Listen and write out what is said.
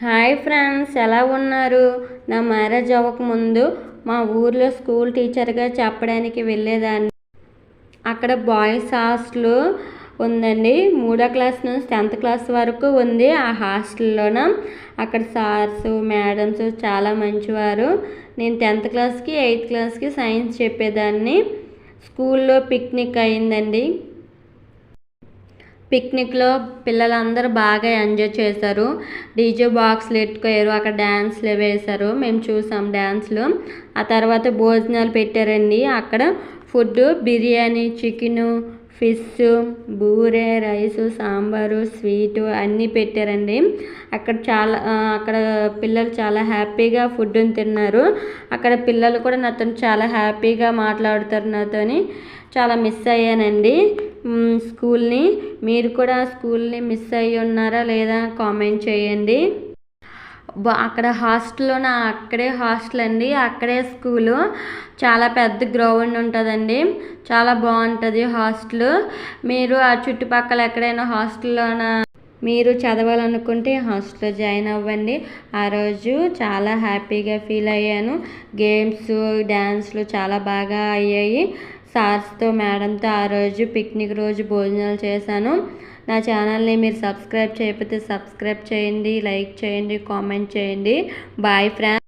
Hi friends ఎలా ఉన్నారు? నా మ్యారేజ్ అవ్వకముందు మా ఊర్లో స్కూల్ టీచర్గా చెప్పడానికి వెళ్ళేదాన్ని. అక్కడ బాయ్స్ హాస్టల్ ఉందండి. మూడో క్లాస్ నుంచి టెన్త్ క్లాస్ వరకు ఉంది ఆ హాస్టల్లోన. అక్కడ సార్స్ మేడమ్స్ చాలా మంచివారు. నేను టెన్త్ క్లాస్కి ఎయిత్ క్లాస్కి సైన్స్ చెప్పేదాన్ని. స్కూల్లో పిక్నిక్ అయిందండి. పిక్నిక్లో పిల్లలందరూ బాగా ఎంజాయ్ చేశారు. డీజే బాక్స్లు ఎట్టుకోయారు అక్కడ డ్యాన్స్లు వేశారు. మేము చూసాం డ్యాన్స్లు ఆ తర్వాత భోజనాలు పెట్టారండి. అక్కడ ఫుడ్ బిర్యానీ చికెను ఫిష్ బూరె రైసు సాంబారు స్వీటు అన్నీ పెట్టారండి. అక్కడ చాలా అక్కడ పిల్లలు చాలా హ్యాపీగా ఫుడ్ని తిన్నారు. అక్కడ పిల్లలు కూడా నాతో చాలా హ్యాపీగా మాట్లాడుతారు నాతోని. చాలా మిస్ అయ్యానండి. స్కూల్ని. మీరు కూడా స్కూల్ని మిస్ అయ్యి ఉన్నారా లేదా కామెంట్ చేయండి. అక్కడ హాస్టల్లోన అక్కడే హాస్టల్ అండి. అక్కడే స్కూలు. చాలా పెద్ద గ్రౌండ్ ఉంటుందండి. చాలా బాగుంటుంది హాస్టల్. మీరు ఆ చుట్టుపక్కల ఎక్కడైనా హాస్టల్లోన మీరు చదవాలనుకుంటే హాస్టల్లో జాయిన్ అవ్వండి. ఆ రోజు చాలా హ్యాపీగా ఫీల్ అయ్యాను. గేమ్స్ డ్యాన్స్లు చాలా బాగా అయ్యాయి. సార్స్తో మేడంతో ఆ రోజు పిక్నిక్ రోజు భోజనాలు చేశాను. నా ఛానల్ని మీరు సబ్స్క్రైబ్ చేయకపోతే సబ్స్క్రైబ్ చేయండి లైక్ చేయండి కామెంట్ చేయండి. Bye friends.